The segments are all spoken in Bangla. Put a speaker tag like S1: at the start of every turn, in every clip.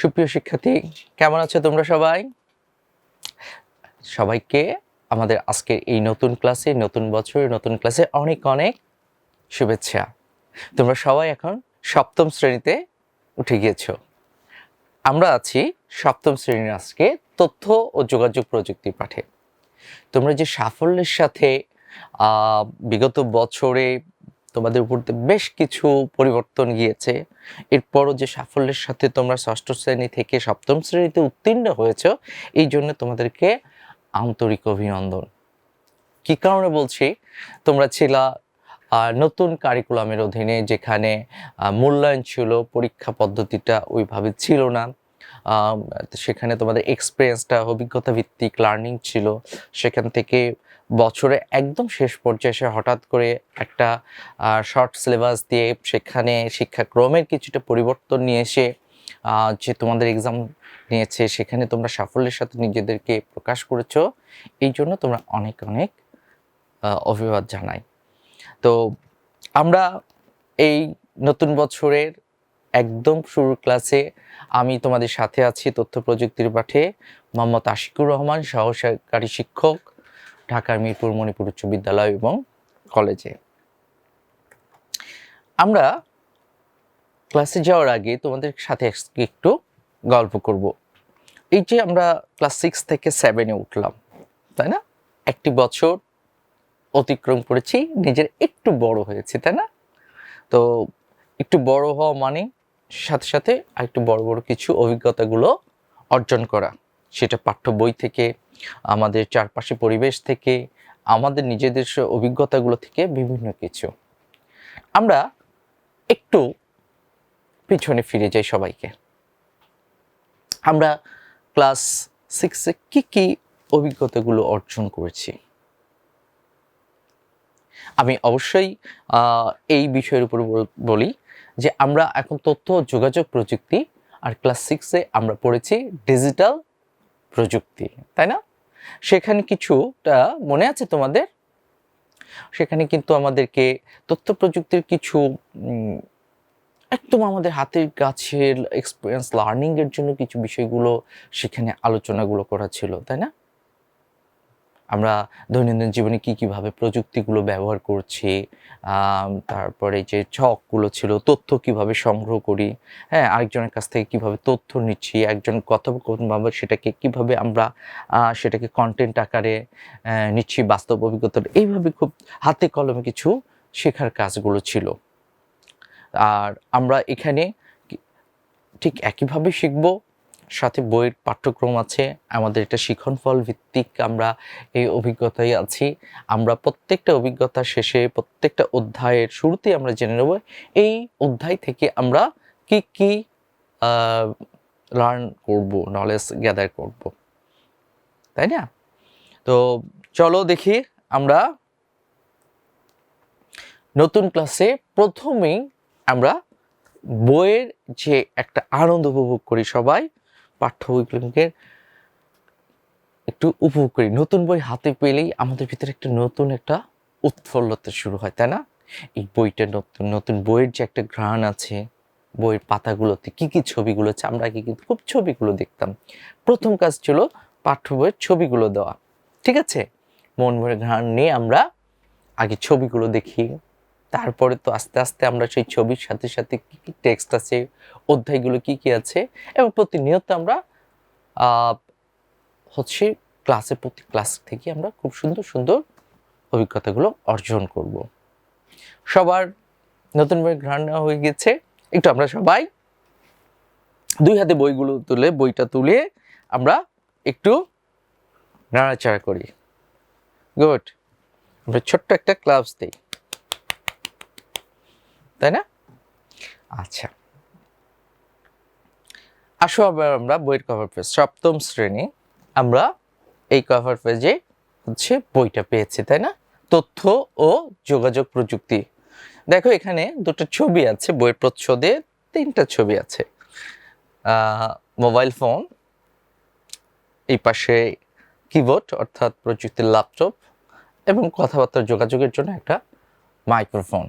S1: সুপ্রিয় শিক্ষার্থী, কেমন আছো তোমরা সবাই? সবাইকে আমাদের আজকের এই নতুন ক্লাসে, নতুন বছরের নতুন ক্লাসে অনেক অনেক শুভেচ্ছা। তোমরা সবাই এখন সপ্তম শ্রেণীতে উঠে গিয়েছো। আমরা আছি সপ্তম শ্রেণির আজকে তথ্য ও যোগাযোগ প্রযুক্তি পাঠে। তোমরা যে সাফল্যের সাথে বিগত বছরে তোমাদের উপর বেশ কিছু পরিবর্তন গিয়েছে। এরপরও যে সাফল্যের সাথে তোমরা ষষ্ঠ শ্রেণি থেকে সপ্তম শ্রেণীতে উত্তীর্ণ হয়েছো, এই জন্য তোমাদেরকে আন্তরিক অভিনন্দন। কি কারণে বলছি? তোমরা ছিলা নতুন কারিকুলামের অধীনে যেখানে মূল্যায়ন ছিল, পরীক্ষা পদ্ধতিটা ওইভাবে ছিল না। সেখানে তোমাদের এক্সপিরিয়েন্সটা অভিজ্ঞতা ভিত্তিক লার্নিং ছিল। সেখান থেকে বছরে একদম শেষ পর্যায়ে এসে হঠাৎ করে একটা শর্ট সিলেবাস দিয়ে সেখানে শিক্ষাক্রমের কিছুটা পরিবর্তন নিয়ে এসে যে তোমাদের এক্সাম নিয়েছে, সেখানে তোমরা সাফল্যের সাথে নিজেদেরকে প্রকাশ করেছ। এই জন্য তোমরা অনেক অনেক অভিবাদ জানাই। তো আমরা এই নতুন বছরের একদম শুরুর ক্লাসে আমি তোমাদের সাথে আছি তথ্য প্রযুক্তির পাঠে মোহাম্মদ আশিকুর রহমান, সহকারী শিক্ষক, ঢাকার মিরপুর, মণিপুর উচ্চ বিদ্যালয় এবং কলেজে আমরা ক্লাসে যাওয়ার আগে তোমাদের সাথে একটু গল্প করব। এই যে আমরা ক্লাস সিক্স থেকে সেভেনে উঠলাম, তাই না? একটি বছর অতিক্রম করেছি, নিজের একটু বড় হয়েছে, তাই না? তো একটু বড় হওয়া মানে সাথে সাথে আরেকটু বড় বড় কিছু অভিজ্ঞতাগুলো অর্জন করা। সেটা পাঠ্য বই থেকে, আমাদের চারপাশে পরিবেশ থেকে, আমাদের নিজেদের অভিজ্ঞতাগুলো থেকে বিভিন্ন কিছু। আমরা একটু পিছনে ফিরে যাই সবাইকে। আমরা ক্লাস সিক্সে কি কি অভিজ্ঞতাগুলো অর্জন করেছি? আমি অবশ্যই এই বিষয়ের উপর বলি। যে আমরা এখন তথ্য, যোগাযোগ প্রযুক্তি আর ক্লাস সিক্সে আমরা পড়েছি ডিজিটাল প্রযুক্তি, তাই না? সেখানে কিছুটা মনে আছে তোমাদের? সেখানে কিন্তু আমাদেরকে তথ্য প্রযুক্তির কিছু একদম আমাদের হাতের কাছের এক্সপিরিয়েন্স লার্নিং এর জন্য কিছু বিষয়গুলো সেখানে আলোচনাগুলো করা ছিল, তাই না? আমরা দৈনন্দিন জীবনে কি, কীভাবে প্রযুক্তিগুলো ব্যবহার করছি তারপরে যে ছকগুলো ছিল, তথ্য কীভাবে সংগ্রহ করি হ্যাঁ আরেকজনের কাছ থেকে কীভাবে তথ্য নিচ্ছি, একজন কথোপকথনভাবে সেটাকে কীভাবে আমরা সেটাকে কন্টেন্ট আকারে নিচ্ছি, বাস্তব অভিজ্ঞতা এইভাবে খুব হাতে কলমে কিছু শেখার কাজগুলো ছিল। আর আমরা এখানে ঠিক একইভাবে শিখব সাথে বইয়ের পাঠ্যক্রম আছে, আমাদের এটা শিখন ফল ভিত্তিক আমরা এই অভিজ্ঞতায় আছি। আমরা প্রত্যেকটা অভিজ্ঞতা শেষে, প্রত্যেকটা অধ্যায়ের শুরুতেই আমরা জেনে নেব, এই অধ্যায় থেকে আমরা কি কি লার্ন করব নলেজ গ্যাদার করব। তাই না? তো চলো দেখি আমরা নতুন ক্লাসে প্রথমেই আমরা বইয়ের যে একটা আনন্দ উপভোগ করি সবাই পাঠ্য বইগুলোকে একটু উপভোগ করি। নতুন বই হাতে পেলেই আমাদের ভিতরে একটা নতুন একটা উৎফুল্লতা শুরু হয়, তাই না? এই বইটা নতুন নতুন বইয়ের যে একটা ঘ্রাণ আছে, বইয়ের পাতাগুলোতে কি কি ছবিগুলো আছে, আমরা আগে কিন্তু খুব ছবিগুলো দেখতাম। প্রথম কাজ ছিল পাঠ্য বইয়ের ছবিগুলো দেওয়া, ঠিক আছে? মন ভরে ঘ্রাণ নিয়ে আমরা আগে ছবিগুলো দেখি। তারপরে তো আস্তে আস্তে আমরা সেই ছবির সাথে সাথে কি কি টেক্সট আছে অধ্যায়গুলো কি কি আছে? এবং প্রতিনিয়ত আমরা হচ্ছে ক্লাসে প্রতি ক্লাস থেকে আমরা খুব সুন্দর সুন্দর অভিজ্ঞতাগুলো অর্জন করব। সবার নতুন বই ঘ্রাণ নেওয়া হয়ে গেছে। একটু আমরা সবাই দুই হাতে বইগুলো তুলে, বইটা তুলে আমরা একটু নাড়াচাড়া করি। গুড আমরা ছোট্ট একটা ক্লাবস দিই। তাই না? আচ্ছা। আসো আবার আমরা বইয়ের কভার পেজ সপ্তম শ্রেণি। আমরা এই কভার পেজে হচ্ছে বইটা পেয়েছি, তাই না? তথ্য ও যোগাযোগ প্রযুক্তি। দেখো এখানে দুটো ছবি আছে, বইয়ের প্রচ্ছদে তিনটা ছবি আছে। মোবাইল ফোন এই পাশে কিবোর্ড অর্থাৎ প্রযুক্তির ল্যাপটপ এবং কথাবার্তা যোগাযোগের জন্য একটা মাইক্রোফোন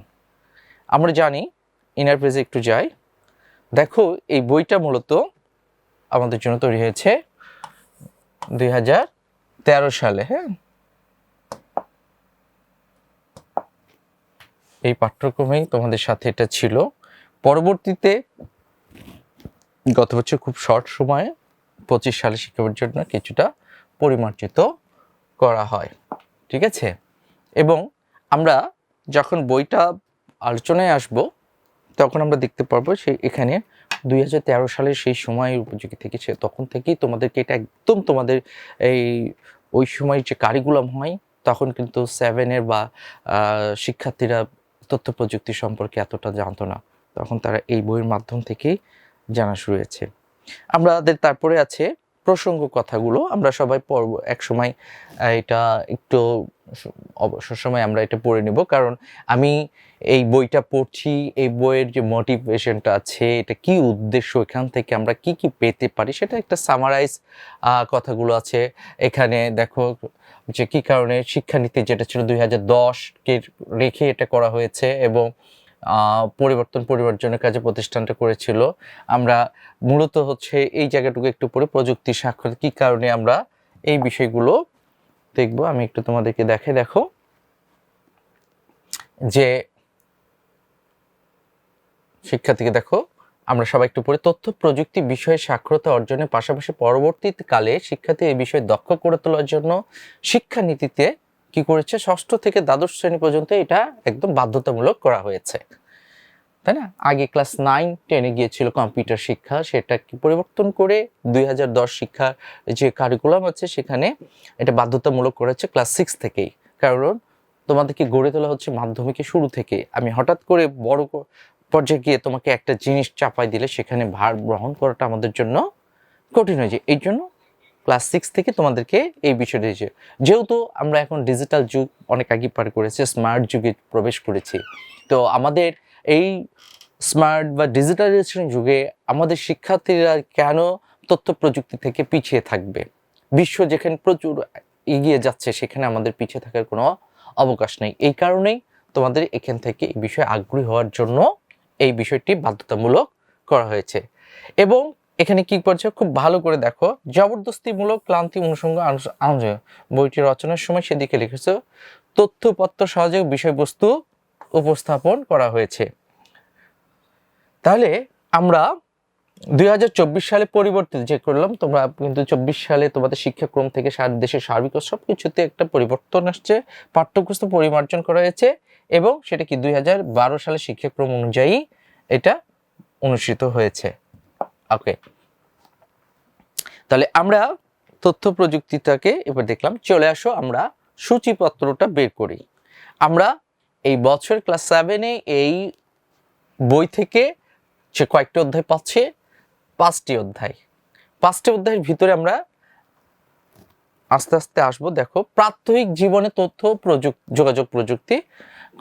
S1: আমরা জানি ইনার পেজে একটু যাই। দেখো, এই বইটা মূলত আমাদের জন্য তৈরি হয়েছে দুই হাজার তেরো সালে হ্যাঁ? এই পাঠ্যক্রমেই তোমাদের সাথে এটা ছিল। পরবর্তীতে গত বছর খুব শর্ট সময়ে পঁচিশ সালে শিক্ষার জন্য কিছুটা পরিমার্জিত করা হয়, ঠিক আছে? এবং আমরা যখন বইটা আলোচনায় আসব, তখন আমরা দেখতে পারব সেই এখানে দুই হাজার তেরো সালের সেই সময় উপযোগী থেকে সে তখন থেকেই তোমাদেরকে এটা একদম তোমাদের এই, ওই সময় যে কারিকুলাম হয়, তখন কিন্তু সেভেনের বা শিক্ষার্থীরা তথ্য প্রযুক্তি সম্পর্কে এতটা জানতো না। তখন তারা এই বইয়ের মাধ্যম থেকেই জানা শুরু হয়েছে। আমাদের তারপরে আছে প্রসঙ্গ কথাগুলো আমরা সবাই পড়ব। এক সময় এটা একটু অবসর সময় আমরা এটা পড়ে নিব। কারণ আমি এই বইটা পড়ছি, এই বইয়ের যে মোটিভেশনটা আছে, এটা কি উদ্দেশ্য, এখান থেকে আমরা কি কি পেতে পারি, সেটা একটা সামারাইজ কথাগুলো আছে। এখানে দেখো যে কি কারণে শিক্ষানীতি যেটা ছিল দুই হাজার দশকে রেখে এটা করা হয়েছে এবং পরিবর্তন পরিবর্তনের কাজে প্রতিষ্ঠানটা করেছিল। আমরা মূলত হচ্ছে এই জায়গাটুকু একটু পরে প্রযুক্তি স্বাক্ষর কি কারণে আমরা এই বিষয়গুলো দেখব, আমি একটু তোমাদেরকে দেখে দেখো, যে শিক্ষার্থীকে দেখো, আমরা সবাই একটু পরে তথ্য প্রযুক্তি বিষয়ে সাক্ষরতা অর্জনের পাশাপাশি পরবর্তীকালে শিক্ষার্থী এই বিষয়ে দক্ষ করে তোলার জন্য শিক্ষানীতিতে কি করেছে? ষষ্ঠ থেকে দ্বাদশ শ্রেণি পর্যন্ত এটা একদম বাধ্যতামূলক করা হয়েছে। তাই না? আগে ক্লাস নাইন টেনে গিয়েছিল কম্পিউটার শিক্ষা, সেটা পরিবর্তন করে দুই হাজার দশ শিক্ষা যে কারিকুলাম আছে, সেখানে এটা বাধ্যতামূলক করেছে ক্লাস সিক্স থেকেই। কারণ তোমাদেরকে গড়ে তোলা হচ্ছে মাধ্যমিকের শুরু থেকে। আমি হঠাৎ করে বড় পর্যায়ে গিয়ে তোমাকে একটা জিনিস চাপাই দিলে সেখানে ভার গ্রহণ করাটা আমাদের জন্য কঠিন হয়ে যায়। এই জন্য ক্লাস সিক্স থেকে তোমাদেরকে এই বিষয়টা দিয়েছে। যেহেতু আমরা এখন ডিজিটাল যুগ, অনেক আগে পার করেছি স্মার্ট যুগে প্রবেশ করেছি। তো আমাদের এই স্মার্ট বা ডিজিটালাইজেশন যুগে আমাদের শিক্ষার্থীরা কেন তথ্য প্রযুক্তি থেকে পিছিয়ে থাকবে? বিশ্ব যেখানে প্রচুর এগিয়ে যাচ্ছে, সেখানে আমাদের পিছিয়ে থাকার কোনো অবকাশ নেই। এই কারণেই তোমাদের এখান থেকে এই বিষয়ে আগ্রহী হওয়ার জন্য এই বিষয়টি বাধ্যতামূলক করা হয়েছে। এবং এখানে কি করছে? খুব ভালো করে দেখো। জবরদস্তিমূলক ক্লান্তি অনুষঙ্গ আনুষঙ্গ বইটি রচনার সময় সেদিকে লিখেছে, তথ্যপত্র সহযোগ বিষয়বস্তু উপস্থাপন করা হয়েছে। তাহলে আমরা দুই হাজার চব্বিশ সালে পরিবর্তিত যে করলাম, তোমরা কিন্তু চব্বিশ সালে তোমাদের শিক্ষাক্রম থেকে সারা দেশের সার্বিক সব কিছুতে একটা পরিবর্তন আসছে। পাঠ্যপুস্তক পরিমার্জন করা হয়েছে এবং সেটা কি দুই হাজার বারো সালে শিক্ষাক্রম অনুযায়ী এটা অনুষ্ঠিত হয়েছে। ওকে তাহলে আমরা তথ্য প্রযুক্তিটাকে এবার দেখলাম। চলে আসো আমরা সূচিপত্রটা বের করি। আমরা এই বছর ক্লাস সেভেনে এই বই থেকে সে কয়েকটি অধ্যায় পাচ্ছে, পাঁচটি অধ্যায়। পাঁচটি অধ্যায়ের ভিতরে আমরা আস্তে আস্তে আসব। দেখো, প্রাত্যহিক জীবনে তথ্য প্রযুক্তি যোগাযোগ প্রযুক্তি,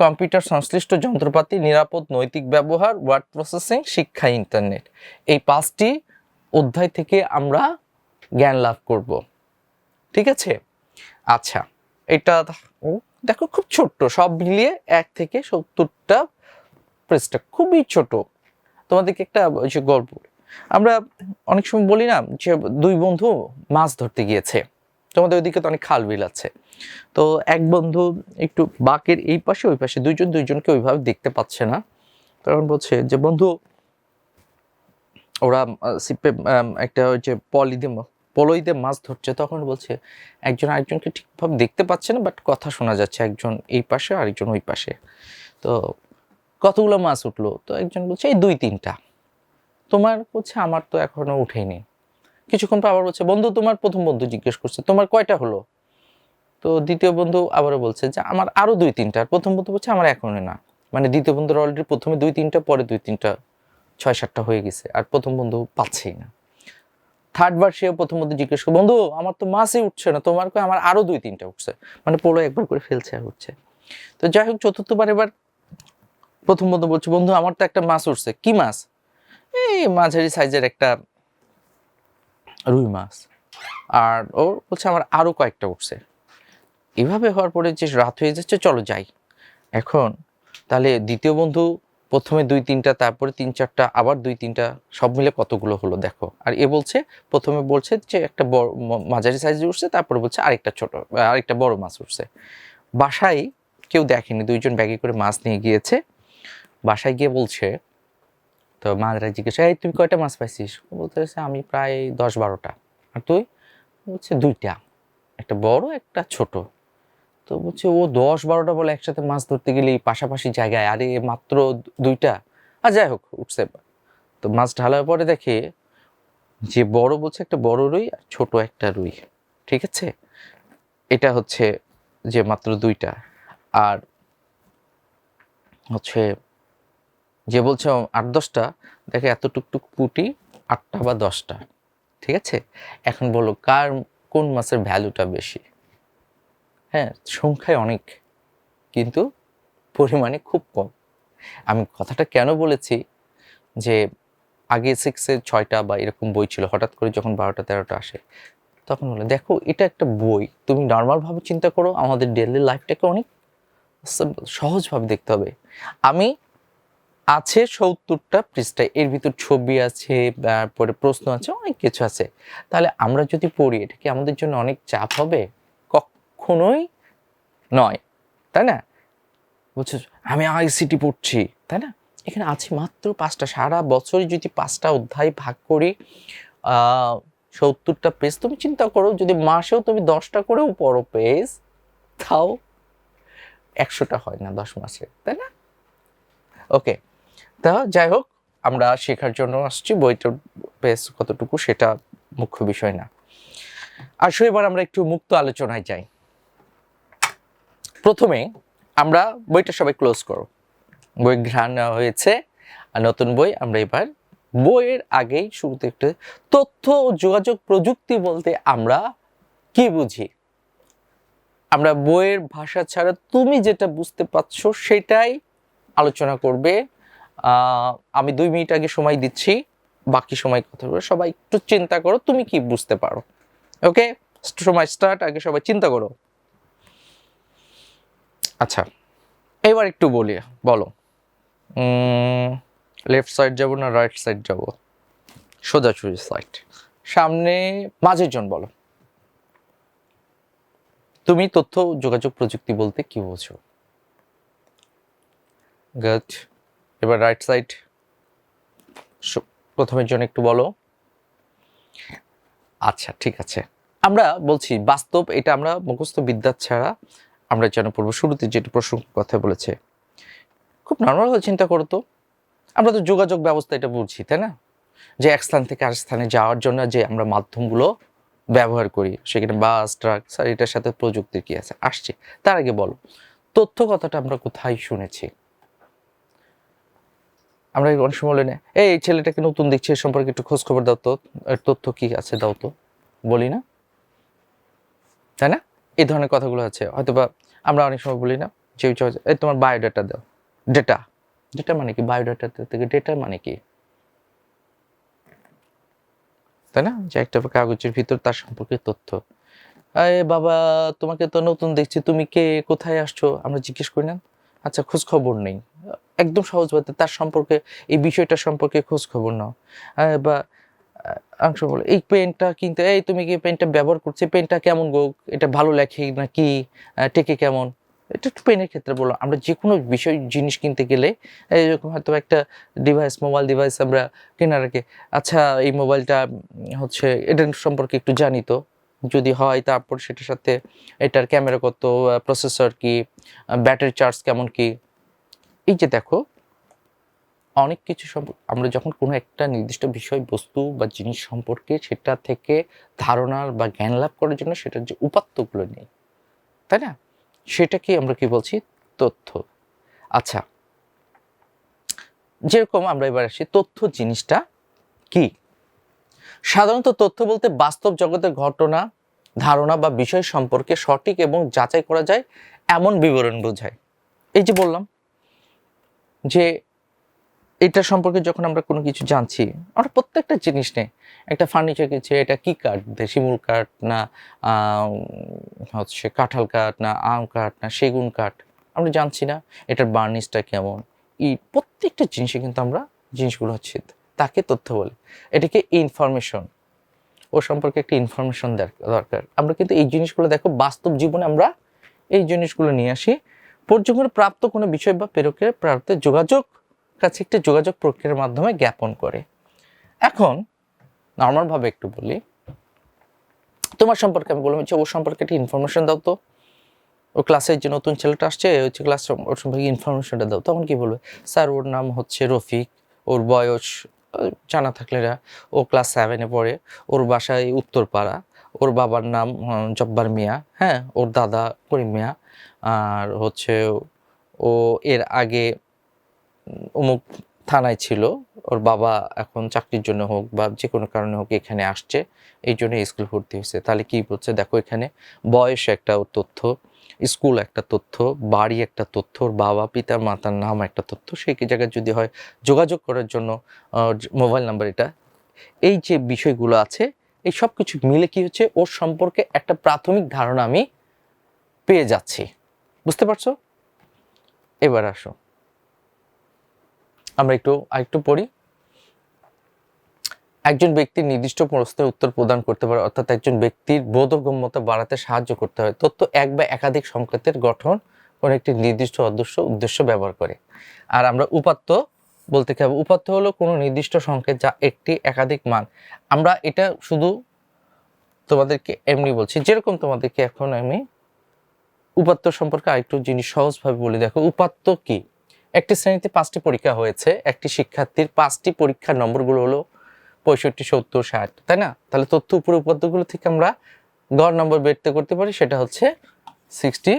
S1: কম্পিউটার সংশ্লিষ্ট যন্ত্রপাতি, নিরাপদ নৈতিক ব্যবহার, ওয়ার্ড প্রসেসিং, শিক্ষা, ইন্টারনেট। এই পাঁচটি অধ্যায় থেকে আমরা জ্ঞান লাভ করব। ঠিক আছে? আচ্ছা এটা দেখো খুব ছোট্ট, সব মিলিয়ে এক থেকে সত্তরটা পৃষ্ঠা, খুবই ছোট। তোমাদেরকে একটা যে গল্প, আমরা অনেক সময় বলি না যে দুই বন্ধু মাছ ধরতে গিয়েছে। তোমাদের ওইদিকে তো অনেক খাল বিল আছে। তো এক বন্ধু একটু বাকের এই পাশে, ওই পাশে দুইজন, দুইজনকে ওইভাবে দেখতে পাচ্ছে না। তখন বলছে যে, বন্ধু, ওরা, সিপে একটা ওই যে পলি দিয়ে পলই দিয়ে মাছ ধরছে। তখন বলছে, একজন আরেকজনকে ঠিকভাবে দেখতে পাচ্ছে না, বাট কথা শোনা যাচ্ছে। একজন এই পাশে, আরেকজন ওই পাশে। তো কতগুলো মাছ উঠল? তো একজন বলছে, এই দুই তিনটা। তোমার বলছে আমার তো এখনও উঠেনি। কিছুক্ষণ পর আবার বলছে, বন্ধু, তোমার প্রথম বন্ধু জিজ্ঞেস করছে, তোমার কয়টা হলো? তো দ্বিতীয় বন্ধু আবারও বলছে যে, আমার আরও দুই তিনটা। প্রথম বন্ধু বলছে, আমার এখনও না। মানে দ্বিতীয় বন্ধুর অলরেডি প্রথমে দুই তিনটা, পরে দুই তিনটা, ছয় সাতটা হয়ে গেছে। আর প্রথম বন্ধু পাচ্ছেই না। থার্ড বার সেও প্রথম বন্ধু জিজ্ঞেস করে, বন্ধু, আমার তো মাছই উঠছে না, তোমার কই আমার আরও দুই তিনটা উঠছে? মানে পোলো একবার করে ফেলছে আর উঠছে। তো যাই হোক, চতুর্থবার এবার প্রথম বন্ধু বলছে, বন্ধু, আমার তো একটা মাছ উঠছে। কি মাছ? এই মাঝারি সাইজের একটা রুই মাছ। আর ও বলছে, আমার আরও কয়েকটা উঠছে। এভাবে হওয়ার পরে যে রাত হয়ে যাচ্ছে, চলো যাই। এখন তাহলে দ্বিতীয় বন্ধু, প্রথমে দুই তিনটা, তারপরে তিন চারটা, আবার দুই তিনটা, সব মিলে কতগুলো হলো দেখো। আর এ বলছে, প্রথমে বলছে যে একটা বড় মাঝারি সাইজে উঠছে, তারপরে বলছে আরেকটা ছোট আরেকটা বড় মাছ উঠছে। বাসায় কেউ দেখেনি, দুইজন ব্যাগে করে মাছ নিয়ে গিয়েছে। বাসায় গিয়ে বলছে তো মাঝরা জিজ্ঞাসা, এই তুই কয়টা মাছ পাইছিস? বলতে আমি প্রায় দশ বারোটা। আর তুই? বলছে, দুইটা। একটা বড়, একটা ছোট। তো বলছে, ও দশ বারোটা বলে একসাথে মাছ ধরতে গেলে পাশাপাশি জায়গায়, আরে মাত্র দুইটা? আর যাই হোক, উঠছে তো মাছ ঢালার পরে দেখে যে বড় বলছে, একটা বড় রুই আর ছোট একটা রুই। ঠিক আছে? এটা হচ্ছে যে মাত্র দুইটা। আর হচ্ছে যে বলছে আট, দশটা? দেখে এত টুকটুক পুটি, আটটা বা দশটা। ঠিক আছে? এখন বলো, কার, কোন মাছের ভ্যালুটা বেশি? হ্যাঁ সংখ্যায় অনেক, কিন্তু পরিমাণে খুব কম। আমি কথাটা কেন বলেছি? যে আগে সিক্সে ছয়টা বা এরকম বই ছিল, হঠাৎ করে যখন বারোটা, তেরোটা আসে, তখন বলে, দেখো, এটা একটা বই, তুমি নর্মালভাবে চিন্তা করো, আমাদের ডেলি লাইফটাকে অনেক সহজভাবে দেখতে হবে। আমি আছে সত্তরটা পৃষ্ঠায়। এর ভিতর ছবি আছে, তারপরে প্রশ্ন আছে, অনেক কিছু আছে। তাহলে আমরা যদি পড়ি, এটা কি আমাদের জন্য অনেক চাপ হবে? কখনোই নয়, তাই না? বলছো, আমি আইসিটি পড়ছি তাই না? এখানে আছে মাত্র পাঁচটা। সারা বছরই যদি পাঁচটা অধ্যায় ভাগ করি সত্তরটা পেজ, তুমি চিন্তা করো, যদি মাসেও তুমি দশটা করেও পড়ো পেজ, তাও একশোটা হয় না দশ মাসে, তাই না? ওকে তা যাই হোক, আমরা শেখার জন্য আসছি বইটার বেশ কতটুকু সেটা মুখ্য বিষয় না। আসো এবার আমরা একটু মুক্ত আলোচনায় যাই। প্রথমে আমরা বইটা সবাই ক্লোজ করো। বই ঘ্রাণ হয়েছে, আর নতুন বই আমরা এবার বইয়ের আগেই শুরুতে একটু তথ্য ও যোগাযোগ প্রযুক্তি বলতে আমরা কি বুঝি? আমরা বইয়ের ভাষা ছাড়া তুমি যেটা বুঝতে পারছ সেটাই আলোচনা করবে আমি দুই মিনিট আগে সময় দিচ্ছি, বাকি সময় কথা বলবে। সবাই একটু চিন্তা করো, তুমি কি বুঝতে পারো? ওকে সময় স্টার্ট আগে সবাই চিন্তা করো। আচ্ছা এবার একটু বলি, বলো। লেফট সাইড যাব না রাইট সাইড যাব? সোজাসুজি সাইড সামনে মাঝের জন বলো। তুমি তথ্য, যোগাযোগ, প্রযুক্তি বলতে কি বোঝো? গুড এবার রাইট সাইড প্রথমের জন্য একটু বলো। আচ্ছা ঠিক আছে। আমরা বলছি, বাস্তব এটা আমরা মুখস্থ বিদ্যা ছাড়া আমরা যেন পড়ব শুরুতে যেটা প্রশ্ন কথা বলেছে, খুব নর্মালভাবে চিন্তা করতো আমরা তো যোগাযোগ ব্যবস্থা এটা বুঝছি, তাই না? যে এক স্থান থেকে আর স্থানে যাওয়ার জন্য যে আমরা মাধ্যমগুলো ব্যবহার করি, সেখানে বাস, ট্রাক, স্যার, এটার সাথে প্রযুক্তির কি আছে? আসছে। তার আগে বলো, তথ্য কথাটা আমরা কোথায় শুনেছি? আমরা অনেক সময় বলি না, এই ছেলেটাকে নতুন দেখছি এর সম্পর্কে একটু খোঁজ খবর দাও তো, এর তথ্য কি আছে দাও তো। বলি না। তাই না? এই ধরনের কথাগুলো আছে। হয়তো বা আমরা অনেক সময় বলি না, যে যে- এই তোমার বায়োডাটা দাও। ডেটা ডেটা মানে কি? বায়োডাটা থেকে ডেটা মানে কি? তাই না? যে একটা কাগজের ভিতর তার সম্পর্কে তথ্য। আরে বাবা, তোমাকে তো নতুন দেখছি, তুমি কে? কোথায় আসছো? আমরা জিজ্ঞেস করি না। আচ্ছা খোঁজ খবর নেই। একদম সহজ সহজভাবে তার সম্পর্কে, এই বিষয়টা সম্পর্কে খোঁজ খবর নাও বা অংশ বলে। এই পেনটা কিনতে, এই তুমি কি পেনটা ব্যবহার করছ? পেনটা কেমন গো? এটা ভালো লেখে না কি? টেকে কেমন? এটা একটু পেনের ক্ষেত্রে বললাম আমরা যে কোনো বিষয়, জিনিস কিনতে গেলে এরকম হয়তো একটা ডিভাইস মোবাইল ডিভাইস আমরা কেনার আগে আচ্ছা এই মোবাইলটা হচ্ছে, এটা সম্পর্কে একটু জানি তো। যদি হয় তারপর সেটার সাথে এটার ক্যামেরা কত প্রসেসর কি ব্যাটারি চার্জ কেমন কি? এই যে দেখো, অনেক কিছু সম্পর্কে আমরা যখন কোনো একটা নির্দিষ্ট বিষয়, বস্তু বা জিনিস সম্পর্কে সেটা থেকে ধারণার বা জ্ঞান লাভ করার জন্য সেটার যে উপাত্তগুলো নেই, তাই না? সেটাকে আমরা কি বলছি? তথ্য। আচ্ছা যেরকম আমরা এবার আসি তথ্য জিনিসটা কি? সাধারণত তথ্য বলতে বাস্তব জগতের ঘটনা, ধারণা বা বিষয় সম্পর্কে সঠিক এবং যাচাই করা যায়, এমন বিবরণ বোঝায়। এই যে বললাম যে এটা সম্পর্কে যখন আমরা কোনো কিছু জানছি, আমরা প্রত্যেকটা জিনিস নেই। একটা ফার্নিচার কিনছি, এটা কি কাঠ? শিমুল কাঠ না হচ্ছে কাঁঠাল কাঠ না, আম কাঠ না, সেগুন কাঠ? আমরা জানছি না, এটার বার্নিশটা কেমন? ইট প্রত্যেকটা জিনিসে কিন্তু আমরা জিনিসগুলো হচ্ছে তাকে তথ্য বলে। এটাকে ইনফরমেশন ও সম্পর্কে একটা ইনফরমেশন দরকার। আমরা কিন্তু এই জিনিসগুলো দেখো, বাস্তব জীবনে আমরা এই জিনিসগুলো নিয়ে আসি। পর্যটনের প্রাপ্ত কোনো বিষয় বা প্রেরকের প্রাপ্ত যোগাযোগ, কাছে একটা যোগাযোগ প্রক্রিয়ার মাধ্যমে জ্ঞাপন করে। এখন নর্মালভাবে একটু বলি। তোমার সম্পর্কে আমি বললাম যে, ওর সম্পর্কে একটা ইনফরমেশন দাও তো। ও ক্লাসের যে নতুন ছেলেটা আসছে হচ্ছে ক্লাস ওর সম্পর্কে ইনফরমেশনটা দাও তখন কি বলবে? স্যার, ওর নাম হচ্ছে রফিক। ওর বয়স জানা থাকলে ও ক্লাস সেভেনে পড়ে। ওর বাসায় উত্তরপাড়া। ওর বাবার নাম জব্বার মিয়া। হ্যাঁ ওর দাদা করিম মিয়া। আর হচ্ছে ও এর আগে অমুক থানায় ছিল। ওর বাবা এখন চাকরির জন্য হোক বা যে কোনো কারণে হোক এখানে আসছে। এই জন্য স্কুল ভর্তি হয়েছে। তাহলে কি বলছে দেখো এখানে বয়স একটা তথ্য। স্কুল একটা তথ্য, বাড়ি একটা তথ্য বাবা পিতা মাতার নাম একটা তথ্য সেই জায়গায় যদি হয় যোগাযোগ করার জন্য মোবাইল নাম্বার এটা। এই যে বিষয়গুলো আছে, এই সব কিছু মিলে কি হচ্ছে? ওর সম্পর্কে একটা প্রাথমিক ধারণা আমি পেয়ে যাচ্ছি। বুঝতে পারছ? এবার আসো। আমরা একটু, আরেকটু পড়ি। একজন ব্যক্তির নির্দিষ্ট প্রশ্নের উত্তর প্রদান করতে পারে, অর্থাৎ একজন ব্যক্তির বোধগম্যতা বাড়াতে সাহায্য করতে হয়। তথ্য এক বা একাধিক সংকেতের গঠন কোনো একটি নির্দিষ্ট অদৃশ্য উদ্দেশ্য ব্যবহার করে। আর আমরা উপাত্ত বলতে হবে? উপাত্ত হলো কোনো নির্দিষ্ট সংকেত যা একটি একাধিক মান। আমরা এটা শুধু তোমাদেরকে এমনি বলছি, যেরকম তোমাদেরকে এখন আমি উপাত্ত সম্পর্কে আরেকটু জিনিস সহজভাবে বলে। দেখো, উপাত্ত কি? একটি শ্রেণীতে পাঁচটি পরীক্ষা হয়েছে। একটি শিক্ষার্থীর পাঁচটি পরীক্ষার নম্বরগুলো হলো পঁয়ষট্টি, সত্তর, ষাট, তাই না? তাহলে তথ্য উপর উপাত্তগুলো থেকে আমরা গড় নম্বর বেরতে করতে পারি, সেটা হচ্ছে সিক্সটি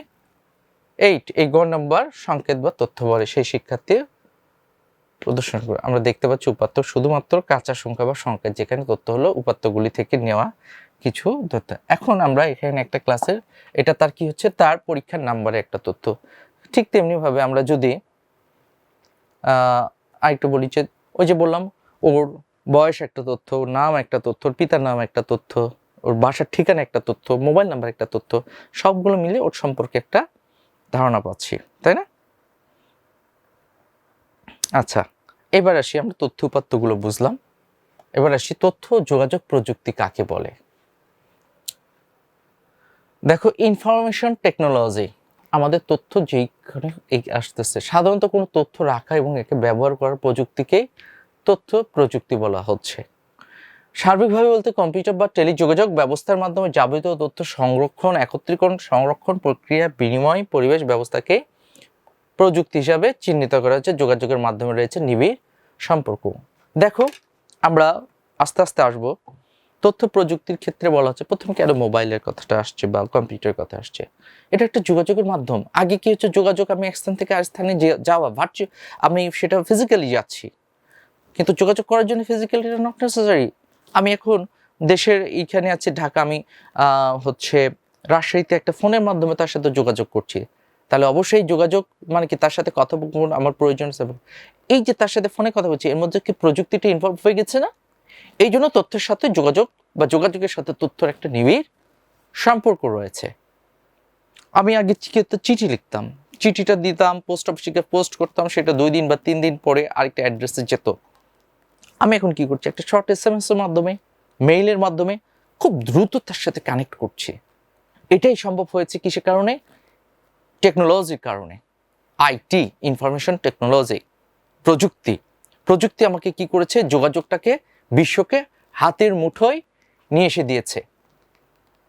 S1: এইট এই গড় নম্বর সংকেত বা তথ্য বলে সেই শিক্ষার্থী প্রদর্শন করে। আমরা দেখতে পাচ্ছি উপাত্ত শুধুমাত্র কাঁচা সংখ্যা বা সংকেত, যেখানে তথ্য হলো উপাত্তগুলি থেকে নেওয়া কিছু তথ্য। এখন আমরা এখানে একটা ক্লাসের এটা তার কি হচ্ছে? তার পরীক্ষার নাম্বারে একটা তথ্য। ঠিক তেমনিভাবে আমরা যদি আরেকটু বলি যে, ওই যে বললাম, ওর বয়স একটা তথ্য, ওর নাম একটা তথ্য, ওর পিতার নাম একটা তথ্য, ওর বাসার ঠিকানা একটা তথ্য, মোবাইল নাম্বার একটা তথ্য, সবগুলো মিলে ওর সম্পর্কে একটা ধারণা পাচ্ছি, তাই না? আচ্ছা এবার আসি আমরা তথ্য উপাত্তগুলো বুঝলাম। এবার আসি তথ্য, যোগাযোগ প্রযুক্তি কাকে বলে? দেখো ইনফরমেশন টেকনোলজি আমাদের তথ্য যেইখানে আসতেছে, সাধারণত কোনো তথ্য রাখা এবং একে ব্যবহার করার প্রযুক্তিকেই তথ্য প্রযুক্তি বলা হচ্ছে। সার্বিকভাবে বলতে কম্পিউটার বা টেলিযোগাযোগ ব্যবস্থার মাধ্যমে যাবতীয় তথ্য সংরক্ষণ, একত্রীকরণ, সংরক্ষণ প্রক্রিয়া, বিনিময়, পরিবেশ ব্যবস্থাকে প্রযুক্তি হিসাবে চিহ্নিত করা হচ্ছে। যোগাযোগের মাধ্যমে রয়েছে নিবিড় সম্পর্ক। দেখো, আমরা আস্তে আস্তে আসব। তথ্য প্রযুক্তির ক্ষেত্রে বলা হচ্ছে, প্রথম কেন মোবাইলের কথাটা আসছে বা কম্পিউটারের কথা আসছে? এটা একটা যোগাযোগের মাধ্যম। আগে কি হচ্ছে, যোগাযোগ আমি এক স্থান থেকে আর স্থানে যাওয়া ভার্চু আমি সেটা ফিজিক্যালি যাচ্ছি। কিন্তু যোগাযোগ করার জন্য ফিজিক্যালি এটা নট নেসেসারি আমি এখন দেশের এইখানে আছে, ঢাকা, আমি হচ্ছে রাজশাহীতে একটা ফোনের মাধ্যমে তার সাথে যোগাযোগ করছি। তাহলে অবশ্যই যোগাযোগ মানে কি তার সাথে কথোপকথন আমার প্রয়োজন আছে। এই যে তার সাথে ফোনে কথা বলছি, এর মধ্যে কি প্রযুক্তিটা ইনভলভ হয়ে গেছে না? এই জন্য তথ্যের সাথে যোগাযোগ বা যোগাযোগের সাথে তথ্যের একটা নিবিড় সম্পর্ক রয়েছে। আমি আগে চিঠি লিখতাম। চিঠিটা দিতাম পোস্ট অফিসে পোস্ট করতাম, সেটা দুই দিন বা তিন দিন পরে আরেকটা অ্যাড্রেসে যেত। আমি এখন কি করছি? একটা শর্ট এস এম এস এর মাধ্যমে মেইলের মাধ্যমে খুব দ্রুত তার সাথে কানেক্ট করছি। এটাই সম্ভব হয়েছে কিসের কারণে? টেকনোলজির কারণে। আইটি ইনফরমেশন টেকনোলজি প্রযুক্তি। প্রযুক্তি আমাকে কি করেছে? যোগাযোগটাকে বিশ্বকে হাতের মুঠোয় নিয়ে এসে দিয়েছে।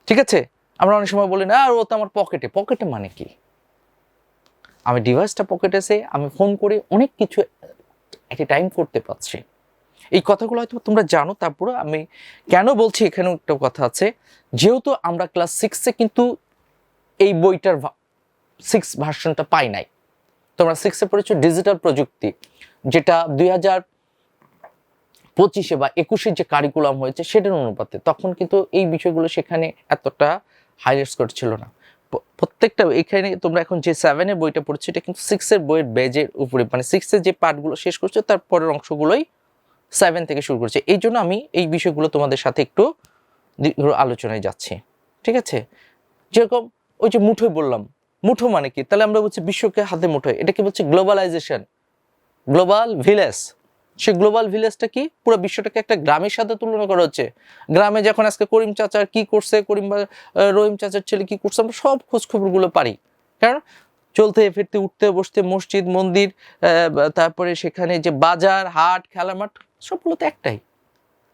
S1: ঠিক আছে? আমরা অনেক সময় বলি, না, আর ও তো আমার পকেটে পকেটে মানে কি? আমি ডিভাইসটা পকেটে এসে আমি ফোন করে অনেক কিছু একটি টাইম করতে পারছি। এই কথাগুলো হয়তো তোমরা জানো, তারপরে আমি কেন বলছি এখানেও একটা কথা আছে, যেহেতু আমরা ক্লাস সিক্সে কিন্তু এই বইটার সিক্স ভার্সনটা পাই নাই। তোমরা সিক্সে পড়েছো ডিজিটাল প্রযুক্তি, যেটা দুই হাজার পঁচিশে বা একুশে যে কারিকুলাম হয়েছে সেটার অনুপাতে। তখন কিন্তু এই বিষয়গুলো সেখানে এতটা হাইলাইটস করছিল না। প্রত্যেকটা এখানে তোমরা এখন যে সেভেনের বইটা পড়ছো, এটা কিন্তু সিক্সের বইয়ের বেজের উপরে মানে সিক্সের যে পার্টগুলো শেষ করছ, তার পরের অংশগুলোই সেভেন থেকে শুরু করছে। এই জন্য আমি এই বিষয়গুলো তোমাদের সাথে একটু আলোচনায় যাচ্ছি। ঠিক আছে? যেরকম ওই যে মুঠোয় বললাম। মুঠো মানে কি? তাহলে আমরা বলছি বিশ্বকে হাতে মুঠোয়। এটা কি বলছে? গ্লোবালাইজেশন গ্লোবাল ভিলেজ সে গ্লোবাল ভিলেজটা কি? পুরো বিশ্বটাকে একটা গ্রামের সাথে তুলনা করা হচ্ছে। গ্রামে যখন আজকে করিম চাচার কি করছে, করিম রহিম চাচার ছেলে কি করছে, আমরা সব খোঁজখবরগুলো পারি। কারণ চলতে, ফিরতে, উঠতে, বসতে, মসজিদ, মন্দির তারপরে সেখানে যে বাজার, হাট খেলা মাঠ সবগুলো তো একটাই।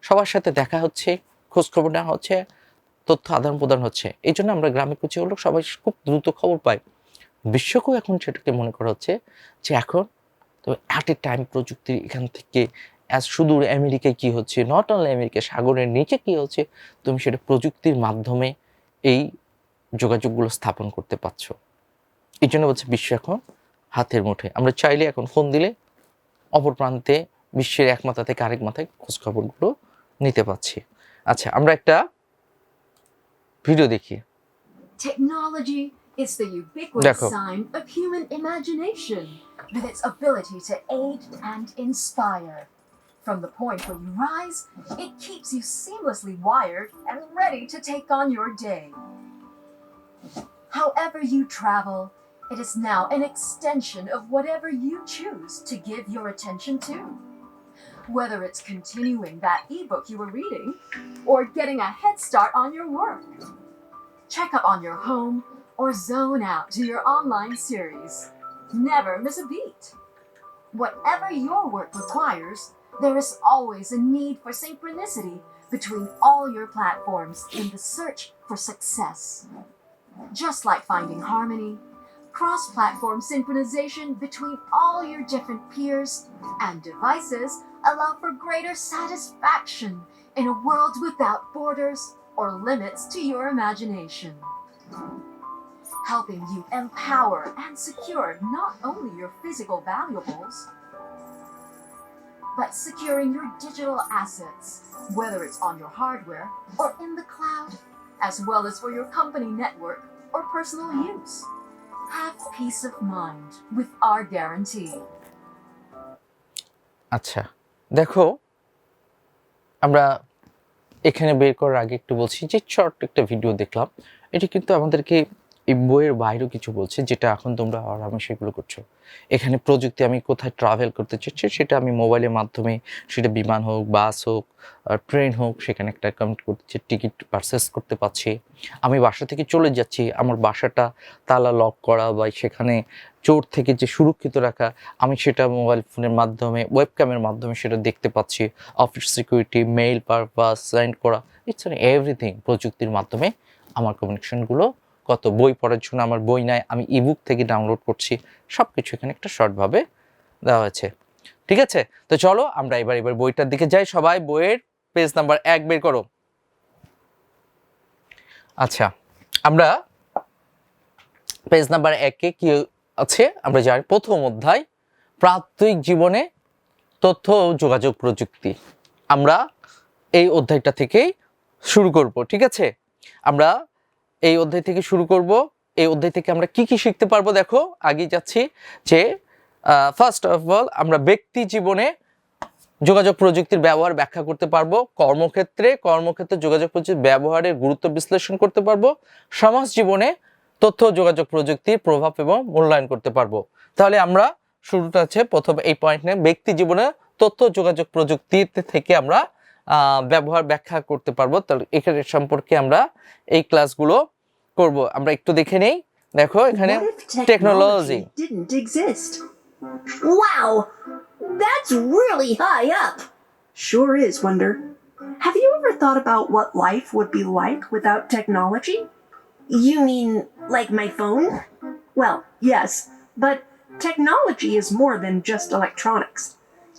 S1: সবার সাথে দেখা হচ্ছে, খোঁজখবর নেওয়া হচ্ছে, তথ্য আদান প্রদান হচ্ছে। এই জন্য আমরা গ্রামে কুচি হলো সবাই খুব দ্রুত খবর পাই। বিশ্বকেও এখন সেটাকে মনে করা হচ্ছে যে এখন তো অ্যাট এ টাইম প্রযুক্তির এখান থেকে অ্যাজ সুদূর আমেরিকায় কি হচ্ছে নট অনলি আমেরিকা, সাগরের নিচে কি হচ্ছে, তুমি সেটা প্রযুক্তির মাধ্যমে এই যোগাযোগগুলো স্থাপন করতে পারছ। এই জন্য বলছে বিশ্ব এখন হাতের মুঠে আমরা চাইলে এখন ফোন দিলে অপর প্রান্তে বিশ্বের এক মাথা থেকে আরেক মাথায় খোঁজখবরগুলো নিতে পারছি আচ্ছা আমরা একটা ভিডিও দেখি
S2: Technology is the ubiquitous sign of human imagination, with its ability to aid and inspire. From the point where you rise, it keeps you seamlessly wired and ready to take on your day. However, you travel, it is now an extension of whatever you choose to give your attention to. Whether it's continuing that ebook you were reading or getting a head start on your work check up on your home, or zone out to your online series. Never miss a beat. Whatever your work requires, there is always a need for synchronicity between all your platforms in the search for success. Just like finding harmony, cross platform synchronization between all your different peers and devices allow for greater satisfaction in a world without borders or limits to your imagination. Helping you empower and secure not only your physical valuables, but securing your digital assets, whether it's on your hardware or in the cloud, as well as for your company network or personal use. Peace of mind with our guarantee.
S1: আচ্ছা দেখো, আমরা এখানে বের করার আগে একটু বলছি যে শর্ট একটা ভিডিও দেখলাম এটা কিন্তু আমাদেরকে এই বইয়ের বাইরেও কিছু বলছে, যেটা এখন তোমরা আরামে সেগুলো করছ। এখানে প্রযুক্তি আমি কোথায় ট্রাভেল করতে চাচ্ছি সেটা আমি মোবাইলের মাধ্যমে, সেটা বিমান হোক বাস হোক ট্রেন হোক, সেখানে একটা অ্যাকাউন্ট করতে টিকিট পারচেস করতে পারছি। আমি বাসা থেকে চলে যাচ্ছি, আমার বাসাটা তালা লক করা বা সেখানে চোর থেকে যে সুরক্ষিত রাখা, আমি সেটা মোবাইল ফোনের মাধ্যমে ওয়েবক্যামের মাধ্যমে সেটা দেখতে পাচ্ছি। Office security mail purpose send করা ইটস এভরিথিং প্রযুক্তির মাধ্যমে আমার কমিউনিকেশনগুলো কত বই পড়ার জন্য আমার বই নাই, আমি ইবুক থেকে ডাউনলোড করছি সব কিছু এখানে একটা শর্টভাবে দেওয়া হয়েছে। ঠিক আছে? তো চলো, আমরা এবার এবার বইটার দিকে যাই। সবাই, বইয়ের পেজ নাম্বার এক বের করো। আচ্ছা আমরা পেজ নাম্বার একে কি আছে? আমরা জানি প্রথম অধ্যায়, প্রাত্যহিক জীবনে তথ্য যোগাযোগ প্রযুক্তি। আমরা এই অধ্যায়টা থেকেই শুরু করব, ঠিক আছে? আমরা এই অধ্যায় থেকে শুরু করব। এই অধ্যায় থেকে আমরা কি কি শিখতে পারব দেখো? আগে যাচ্ছি যে ফার্স্ট অফ অল আমরা ব্যক্তি জীবনে যোগাযোগ প্রযুক্তির ব্যবহার ব্যাখ্যা করতে পারব। কর্মক্ষেত্রে কর্মক্ষেত্রে যোগাযোগ প্রযুক্তির ব্যবহারের গুরুত্ব বিশ্লেষণ করতে পারব। সমাজ জীবনে তথ্য যোগাযোগ প্রযুক্তির প্রভাব এবং মূল্যায়ন করতে পারব। তাহলে আমরা শুরুটা আছে প্রথম এই পয়েন্ট নিয়ে। ব্যক্তি জীবনে তথ্য যোগাযোগ প্রযুক্তির থেকে আমরা ব্যবহার ব্যাখ্যা করতে পারব তাহলে এখানে সম্পর্কে আমরা এই ক্লাসগুলো করব আমরা একটু দেখে নেই দেখো এখানে
S3: exist? Wow, that's really high up. Sure is, Wonder. Have you ever thought about what life would be like without technology? You mean like my phone? Well, yes, but technology is more than just electronics.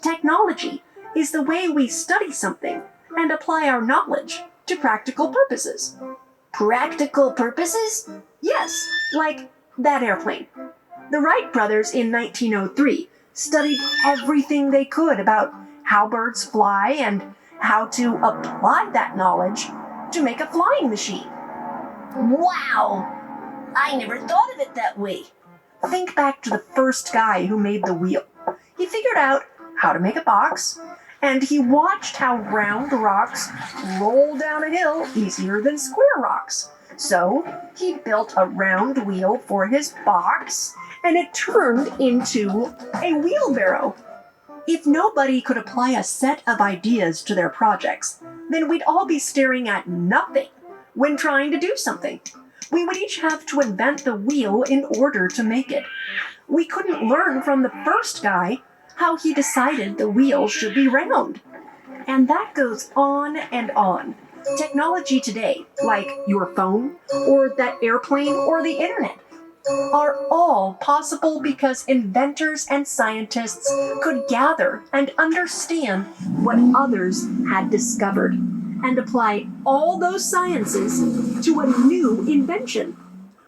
S3: Technology is the way we study something and apply our knowledge to practical purposes. Practical purposes? Yes, like that airplane. The Wright brothers in 1903 studied everything they could about how birds fly and how to apply that knowledge to make a flying machine. Wow! I never thought of it that way. Think back to the first guy who made the wheel. He figured out how to make a box, and he watched how round rocks roll down a hill easier than square rocks. So he built a round wheel for his box, and it turned into a wheelbarrow. If nobody could apply a set of ideas to their projects, then we'd all be staring at nothing when trying to do something. We would each have to invent the wheel in order to make it. We couldn't learn from the first guy how he decided the wheel should be round. And that goes on and on. Technology today, like your phone, or that airplane, or the internet, are all possible because inventors and scientists could gather and understand what others had discovered and apply all those sciences to a new invention.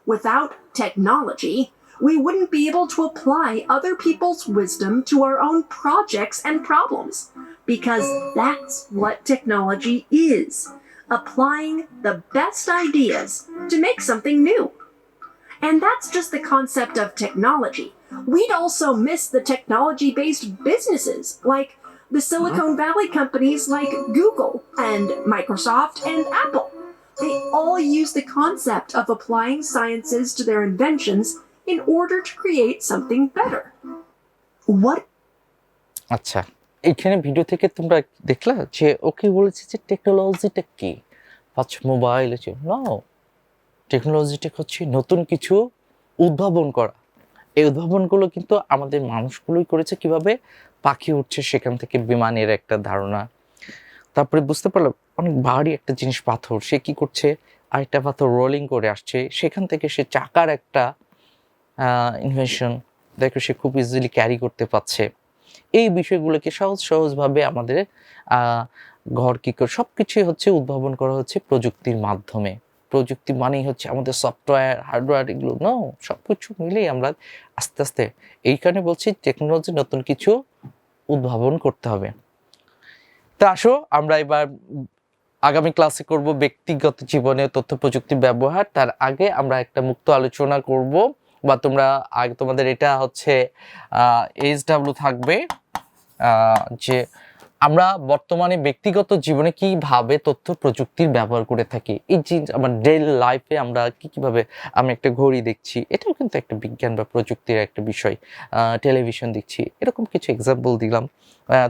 S3: Without technology, we wouldn't be able to apply other people's wisdom to our own projects and problems because that's what technology is applying the best ideas to make something new. And that's just the concept of technology. We'd also miss the technology based businesses like the Silicon Valley companies like Google and Microsoft and Apple. They all use the concept of applying sciences to their inventions in order to create something better. What
S1: আচ্ছা এখানে ভিডিও থেকে তোমরা দেখলা যে ওকে বলেছে যে টেকনোলজিটা কি? পাচ্ছ মোবাইল হচ্ছে না টেকনোলজিটা হচ্ছে নতুন কিছু উদ্ভাবন করা। এই উদ্ভাবনগুলো কিন্তু আমাদের মানুষগুলোই করেছে কীভাবে পাখি উঠছে সেখান থেকে বিমানের একটা ধারণা। তারপরে বুঝতে পারলাম, অনেক ভারী একটা জিনিস পাথর, সে কি করছে? আরেকটা পাথর রোলিং করে আসছে, সেখান থেকে সে চাকার একটা ইনভেনশন দেখো সে খুব ইজিলি ক্যারি করতে পারছে। এই বিষয়গুলোকে সহজ সহজভাবে আমাদের ঘর কি করে সব কিছুই হচ্ছে উদ্ভাবন করা হচ্ছে প্রযুক্তির মাধ্যমে। প্রযুক্তি মানেই হচ্ছে আমাদের সফটওয়্যার হার্ডওয়্যার এগুলো নো সব কিছু মিলেই আমরা আস্তে আস্তে এই কারণে বলছি টেকনোলজি নতুন কিছু উদ্ভাবন করতে হবে। তা আসো, আমরা এবার আগামী ক্লাসে করব ব্যক্তিগত জীবনে তথ্য প্রযুক্তির ব্যবহার। তার আগে আমরা একটা মুক্ত আলোচনা করব। বা তোমরা আগে তোমাদের এটা হচ্ছে এইচ ডাব্লিউ থাকবে যে আমরা বর্তমানে ব্যক্তিগত জীবনে কীভাবে তথ্য প্রযুক্তির ব্যবহার করে থাকি, এই যে আমার ডেইলি লাইফে আমরা কি কীভাবে আমি একটা ঘড়ি দেখছি, এটাও কিন্তু একটা বিজ্ঞান বা প্রযুক্তির একটা বিষয় টেলিভিশন দেখছি, এরকম কিছু এক্সাম্পল দিলাম।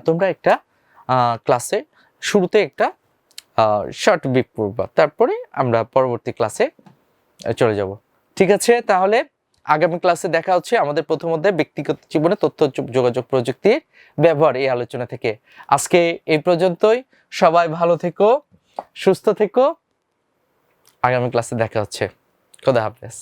S1: তোমরা একটা ক্লাসে শুরুতে একটা শর্ট বিপ করবা তারপরে আমরা পরবর্তী ক্লাসে চলে যাব। ঠিক আছে? তাহলে আগামী ক্লাসে দেখা হচ্ছে আমাদের প্রথম অধ্যায় ব্যক্তিগত জীবনে তথ্য যোগাযোগ প্রযুক্তির ব্যবহার এই আলোচনা থেকে। আজকে এই পর্যন্তই। সবাই ভালো থেকো, সুস্থ থেকো। আগামী ক্লাসে দেখা হচ্ছে। খোদা হাফেজ।